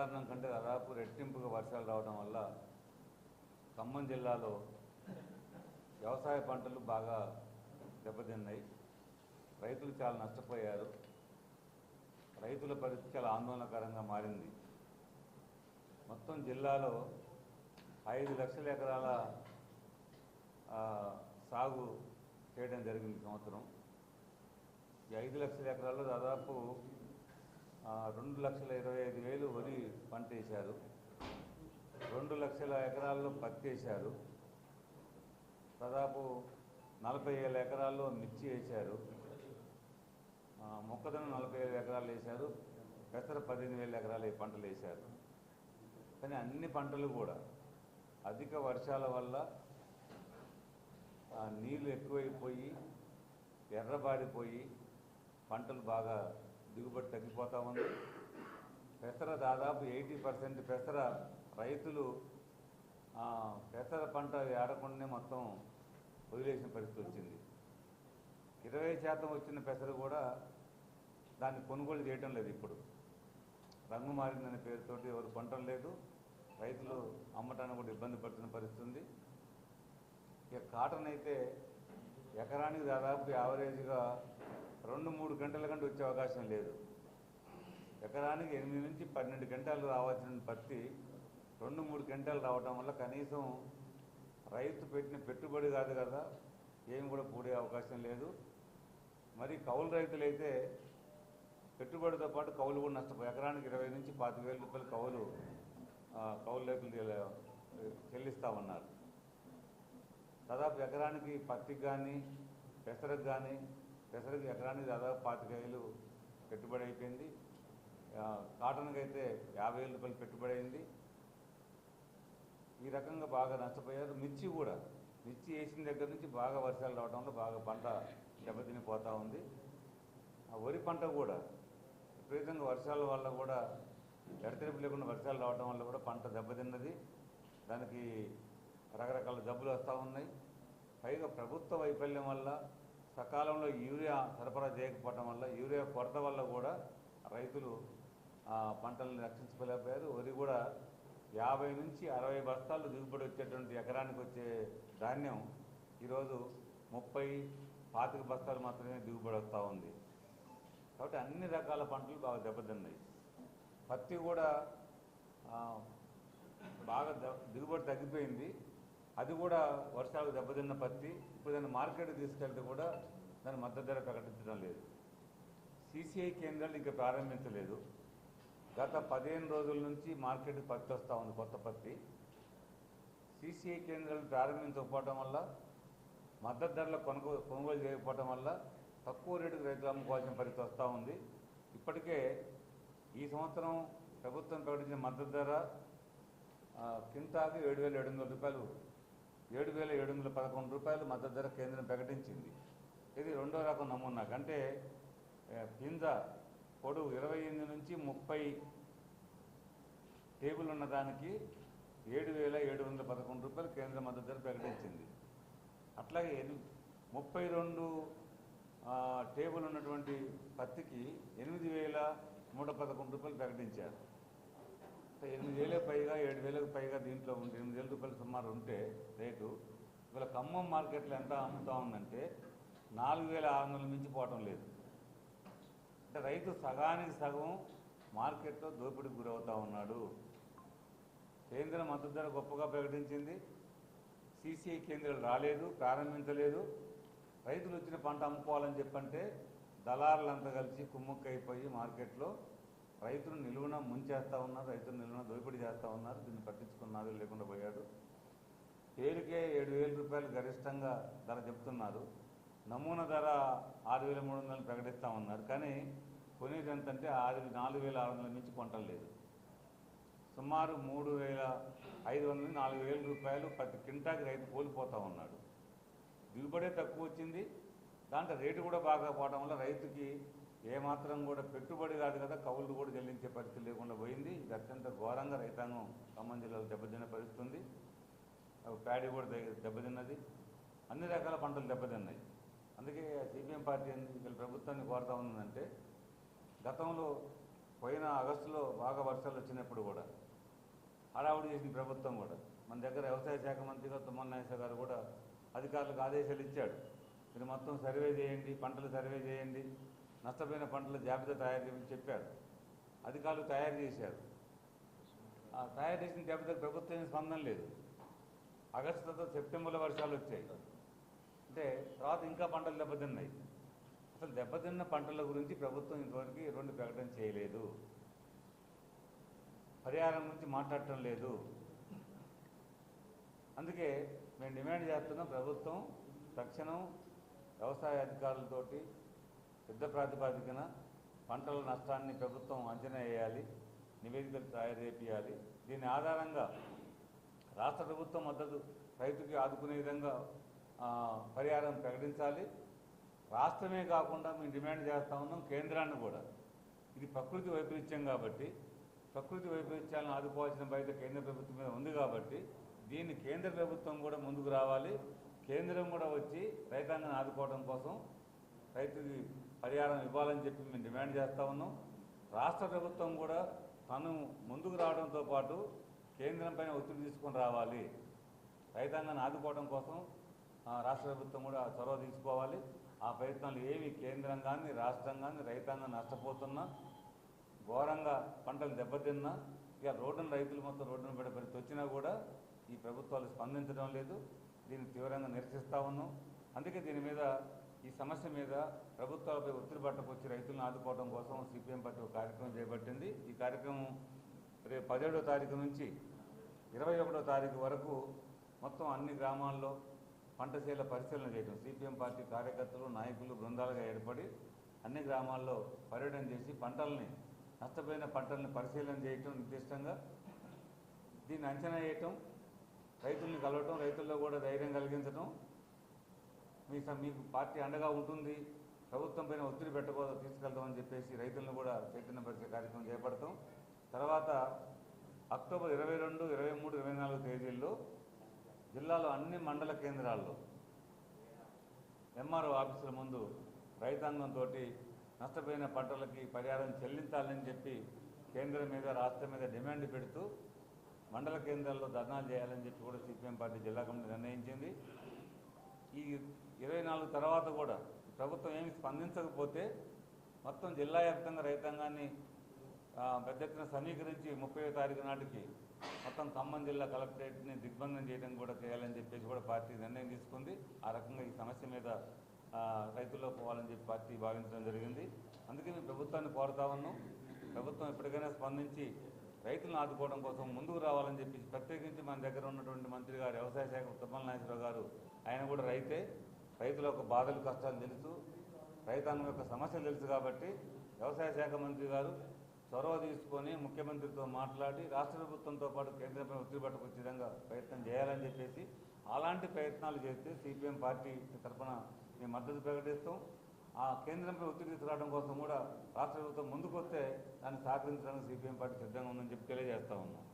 సాధారణం కంటే దాదాపు రెట్టింపుగా వర్షాలు రావడం వల్ల ఖమ్మం జిల్లాలో వ్యవసాయ పంటలు బాగా దెబ్బతిన్నాయి. రైతులు చాలా నష్టపోయారు. రైతుల పరిస్థితి చాలా ఆందోళనకరంగా మారింది. మొత్తం జిల్లాలో ఐదు లక్షల ఎకరాల సాగు చేయడం జరిగింది సంవత్సరం. ఈ ఐదు లక్షల ఎకరాల్లో దాదాపు రెండు లక్షల ఇరవై ఐదు వేలు వరి పంట వేశారు. రెండు లక్షల ఎకరాల్లో పత్తి వేశారు. దాదాపు నలభై వేల ఎకరాల్లో మిర్చి వేశారు. మొక్కజొన్న నలభై వేల ఎకరాలు వేశారు. పెసర పదిహేను వేల ఎకరాలు పంటలు వేశారు. కానీ అన్ని పంటలు కూడా అధిక వర్షాల వల్ల నీళ్ళు ఎక్కువైపోయి ఎర్రబారిపోయి పంటలు బాగా దిగుబడి తగ్గిపోతూ ఉంది. పెసర దాదాపు ఎయిటీ పర్సెంట్ పెసర రైతులు పెసర పంట ఏడకుండానే మొత్తం వదిలేసిన పరిస్థితి వచ్చింది. ఇరవై శాతం వచ్చిన పెసర కూడా దాన్ని కొనుగోలు చేయటం లేదు ఇప్పుడు. రంగు మారిందనే పేరుతోటి ఎవరు కొనటం లేదు. రైతులు అమ్మటానికి కూడా ఇబ్బంది పడుతున్న పరిస్థితి ఉంది. ఇక కాటన్ అయితే ఎకరానికి దాదాపు యావరేజ్గా రెండు మూడు గంటల కంటే వచ్చే అవకాశం లేదు. ఎకరానికి ఎనిమిది నుంచి పన్నెండు గంటలు రావాల్సిన పత్తి రెండు మూడు గంటలు రావడం వల్ల కనీసం రైతు పెట్టిన పెట్టుబడి కాదు కదా ఏమి కూడా పూడే అవకాశం లేదు. మరి కౌలు రైతులైతే పెట్టుబడితో పాటు కౌలు కూడా నష్టపోయి ఎకరానికి ఇరవై నుంచి పాతిక వేల రూపాయలు కౌలు కౌలు రైతులు చెల్లి- చెల్లిస్తా ఉన్నారు. దాదాపు ఎకరానికి పత్తికి కానీ పెసరకు కానీ పెసరకు ఎకరానికి దాదాపు పాతిక వేలు పెట్టుబడి అయిపోయింది. కాటన్కి అయితే యాభై వేల రూపాయలు పెట్టుబడి అయింది. ఈ రకంగా బాగా నష్టపోయారు. మిర్చి కూడా మిర్చి వేసిన దగ్గర నుంచి బాగా వర్షాలు రావడంలో బాగా పంట దెబ్బతిని పోతూ ఉంది. ఆ వరి పంట కూడా విపరీతంగా వర్షాల వల్ల కూడా ఎడతెరిపి లేకుండా వర్షాలు రావడం వల్ల కూడా పంట దెబ్బతిన్నది. దానికి రకరకాల జబ్బులు వస్తూ ఉన్నాయి. పైగా ప్రభుత్వ వైఫల్యం వల్ల సకాలంలో యూరియా సరఫరా చేయకపోవడం వల్ల యూరియా కొరత వల్ల కూడా రైతులు ఆ, పంటలను రక్షించుకోలేకపోయారు. వరి కూడా యాభై నుంచి అరవై బస్తాలు దిగుబడి వచ్చేటువంటి ఎకరానికి వచ్చే ధాన్యం ఈరోజు ముప్పై పాతిక బస్తాలు మాత్రమే దిగుబడి వస్తూ ఉంది. కాబట్టి అన్ని రకాల పంటలు బాగా దెబ్బతిన్నాయి. పత్తి కూడా బాగా ద- దిగుబడి తగ్గిపోయింది. అది కూడా వర్షాలు దెబ్బతిన్న పత్తి ఇప్పుడు దాన్ని మార్కెట్ తీసుకెళ్తే కూడా దాని మద్దతు ధర ప్రకటించడం లేదు. సీసీఐ కేంద్రాలు ఇంకా ప్రారంభించలేదు. గత పదిహేను రోజుల నుంచి మార్కెట్కి పత్తి వస్తూ ఉంది కొత్త పత్తి. సీసీఐ కేంద్రాలు ప్రారంభించకపోవడం వల్ల మద్దతు ధరలో కొనుగో కొనుగోలు చేయకపోవడం వల్ల తక్కువ రేటుకు రైతులు అమ్ముకోవాల్సిన పరిస్థితి వస్తూ ఉంది. ఇప్పటికే ఈ సంవత్సరం ప్రభుత్వం ప్రకటించిన మద్దతు ధర ఆ, ఏడు వేల ఏడు వందల రూపాయలు ఏడు వేల ఏడు వందల పదకొండు రూపాయలు మద్దతు ధర కేంద్రం ప్రకటించింది. ఇది రెండో రకం నమూనా. అంటే పింజ పొడవు ఇరవై ఎనిమిది నుంచి ముప్పై టేబుల్ ఉన్నదానికి ఏడు వేల ఏడు వందల పదకొండు రూపాయలు కేంద్ర మద్దతు ధర ప్రకటించింది. అట్లాగే ముప్పై రెండు టేబుల్ ఉన్నటువంటి పత్తికి ఎనిమిది వేల నూట పదకొండు రూపాయలు ప్రకటించారు. ఎనిమిది వేలకు పైగా ఏడు వేలకు పైగా దీంట్లో ఉంటే ఎనిమిది వేల రూపాయలు సుమారు ఉంటే రేటు. ఇవాళ ఖమ్మం మార్కెట్లో ఎంత అమ్ముతా ఉందంటే నాలుగు వేల ఆరు వందల మించి పోవటం లేదు. అంటే రైతు సగానికి సగం మార్కెట్లో దోపిడీకి గురవుతూ ఉన్నాడు. కేంద్ర మద్దతు ధర గొప్పగా ప్రకటించింది. సీసీఐ కేంద్రాలు రాలేదు ప్రారంభించలేదు. రైతులు వచ్చిన పంట అమ్ముకోవాలని చెప్పంటే దళారులంతా కలిసి కుమ్ముక్కైపోయి మార్కెట్లో రైతులు నిలువున ముంచేస్తా ఉన్నారు రైతులు నిలువున దోపిడీ చేస్తూ ఉన్నారు దీన్ని పట్టించుకున్నారు లేకుండా పోయాడు. పేరుకే ఏడు వేల రూపాయలు గరిష్టంగా ధర చెప్తున్నారు. నమూనా ధర ఆరు వేల మూడు వందలు ప్రకటిస్తూ ఉన్నారు. కానీ కొనేది ఎంతంటే ఆరు నాలుగు వేల ఆరు వందల మించి కొంటం లేదు. సుమారు మూడు వేల ఐదు వందల నాలుగు వేల రూపాయలు ప్రతి కింటాకి రైతు కోల్పోతూ ఉన్నాడు. దిగుబడే తక్కువ వచ్చింది. దాంట్లో రేటు కూడా బాగా పోవడం వల్ల రైతుకి ఏమాత్రం కూడా పెట్టుబడి కాదు కదా కవులు కూడా చెల్లించే పరిస్థితి లేకుండా పోయింది. ఇది అత్యంత ఘోరంగా రైతాంగం ఖమ్మం జిల్లాలో దెబ్బతిన్న పరిస్థితి ఉంది ప్యాడీ కూడా దెబ్బతిన్నది. అన్ని రకాల పంటలు దెబ్బతిన్నాయి. అందుకే సిపిఎం పార్టీ వీళ్ళ ప్రభుత్వాన్ని కోరుతా ఉందంటే గతంలో పోయిన ఆగస్టులో బాగా వర్షాలు వచ్చినప్పుడు కూడా హడావుడి చేసిన ప్రభుత్వం కూడా మన దగ్గర వ్యవసాయ శాఖ మంత్రిగా తుమ్మల గారు కూడా అధికారులకు ఆదేశాలు ఇచ్చాడు. మీరు మొత్తం సర్వే చేయండి పంటలు సర్వే చేయండి నష్టపోయిన పంటల జాబితా తయారు చేయమని చెప్పారు. అధికారులు తయారు చేశారు. ఆ తయారు చేసిన జాబితాకు ప్రభుత్వం స్పందన లేదు. ఆగస్టు తర్వాత సెప్టెంబర్లో వర్షాలు వచ్చాయి. అంటే తర్వాత ఇంకా పంటలు దెబ్బతిన్నాయి. అసలు దెబ్బతిన్న పంటల గురించి ప్రభుత్వం ఇంతవరకు ఎటువంటి ప్రకటన చేయలేదు. పరిహారం గురించి మాట్లాడటం లేదు. అందుకే మేము డిమాండ్ చేస్తున్నాం ప్రభుత్వం తక్షణం వ్యవసాయ అధికారులతోటి యుద్ధ ప్రాతిపాదికన పంటల నష్టాన్ని ప్రభుత్వం అంచనా వేయాలి నివేదికలు తయారు దీని ఆధారంగా రాష్ట్ర ప్రభుత్వం మద్దతు రైతుకి ఆదుకునే విధంగా పరిహారం ప్రకటించాలి. రాష్ట్రమే కాకుండా మేము డిమాండ్ చేస్తా ఉన్నాం కేంద్రాన్ని కూడా. ఇది ప్రకృతి వైపరీత్యం కాబట్టి ప్రకృతి వైపరీత్యాలను ఆదుకోవాల్సిన బాధ్యత కేంద్ర ప్రభుత్వం మీద ఉంది కాబట్టి దీన్ని కేంద్ర ప్రభుత్వం కూడా ముందుకు రావాలి. కేంద్రం కూడా వచ్చి రైతాంగాన్ని ఆదుకోవడం కోసం రైతుకి పరిహారం ఇవ్వాలని చెప్పి మేము డిమాండ్ చేస్తా ఉన్నాం. రాష్ట్ర ప్రభుత్వం కూడా తను ముందుకు రావడంతో పాటు కేంద్రంపైన ఒత్తిడి తీసుకొని రావాలి. రైతాంగాన్ని ఆదుకోవడం కోసం ఆ, రాష్ట్ర ప్రభుత్వం కూడా చొరవ తీసుకోవాలి. ఆ ప్రయత్నాలు ఏవి కేంద్రం కానీ రాష్ట్రం కానీ రైతాంగం నష్టపోతున్నా ఘోరంగా పంటలు దెబ్బతిన్నా ఇక రోడ్డును రైతులు మొత్తం రోడ్డును పడే పరిస్థితి వచ్చినా కూడా ఈ ప్రభుత్వాలు స్పందించడం లేదు. దీన్ని తీవ్రంగా నిరసిస్తూ ఉన్నాం. అందుకే దీని మీద ఈ సమస్య మీద ప్రభుత్వాలపై ఒత్తిడి పట్టకొచ్చి రైతులను ఆదుకోవడం కోసం సిపిఎం పార్టీ ఒక కార్యక్రమం చేపట్టింది. ఈ కార్యక్రమం రేపు పదిహేడో తారీఖు నుంచి ఇరవై ఒకటో తారీఖు వరకు మొత్తం అన్ని గ్రామాల్లో పంటశీల పరిశీలన చేయడం సిపిఎం పార్టీ కార్యకర్తలు నాయకులు బృందాలుగా ఏర్పడి అన్ని గ్రామాల్లో పర్యటన చేసి పంటల్ని నష్టపోయిన పంటల్ని పరిశీలన చేయటం నిర్దిష్టంగా దీన్ని అంచనా వేయటం రైతుల్ని కలవటం రైతుల్లో కూడా ధైర్యం కలిగించడం మీ మీకు పార్టీ అండగా ఉంటుంది ప్రభుత్వం పైన ఒత్తిడి పెట్టకూడదు తీసుకెళ్తామని చెప్పేసి రైతులను కూడా చైతన్యపరిచే కార్యక్రమం చేపడతాం. తర్వాత అక్టోబర్ ఇరవై రెండు ఇరవై మూడు ఇరవై నాలుగు తేదీల్లో జిల్లాలో అన్ని మండల కేంద్రాల్లో ఎంఆర్ఓ ఆఫీసుల ముందు రైతాంగంతో నష్టపోయిన పంటలకి పరిహారం చెల్లించాలని చెప్పి కేంద్రం మీద రాష్ట్రం మీద డిమాండ్ పెడుతూ మండల కేంద్రాల్లో ధర్నాలు చేయాలని చెప్పి కూడా సిపిఎం పార్టీ జిల్లా కమిటీ నిర్ణయించింది. ఈ ఇరవై నాలుగు తర్వాత కూడా ప్రభుత్వం ఏమి స్పందించకపోతే మొత్తం జిల్లా వ్యాప్తంగా రైతాంగాన్ని పెద్ద ఎత్తున సమీకరించి ముప్పై తారీఖు నాటికి మొత్తం ఖమ్మం జిల్లా కలెక్టరేట్ని దిగ్బంధం చేయడం కూడా చేయాలని చెప్పేసి కూడా పార్టీ నిర్ణయం తీసుకుంది. ఆ రకంగా ఈ సమస్య మీద రైతుల్లో పోవాలని చెప్పి పార్టీ భావించడం జరిగింది. అందుకే మేము ప్రభుత్వాన్ని కోరుతా ఉన్నాం. ప్రభుత్వం ఎప్పటికైనా స్పందించి రైతులను ఆదుకోవడం కోసం ముందుకు రావాలని చెప్పి ప్రత్యేకించి మన దగ్గర ఉన్నటువంటి మంత్రి గారు వ్యవసాయ శాఖ తిమ్మల నాగేశ్వరరావు గారు ఆయన కూడా రైతే. రైతుల యొక్క బాధలు కష్టాలు తెలుసు రైతాంగం యొక్క సమస్యలు తెలుసు కాబట్టి వ్యవసాయ శాఖ మంత్రి గారు చొరవ తీసుకొని ముఖ్యమంత్రితో మాట్లాడి రాష్ట్ర ప్రభుత్వంతో పాటు కేంద్రంపై ఒత్తిడి పట్టుకొచ్చే విధంగా ప్రయత్నం చేయాలని చెప్పేసి అలాంటి ప్రయత్నాలు చేస్తే సిపిఎం పార్టీ తరఫున మేము మద్దతు ప్రకటిస్తాం. ఆ కేంద్రంపై ఒత్తిడి తీసుకురావడం కోసం కూడా రాష్ట్ర ప్రభుత్వం ముందుకొస్తే దాన్ని సహకరించడానికి సిపిఎం పార్టీ సిద్ధంగా ఉందని చెప్పి తెలియజేస్తా ఉన్నాం.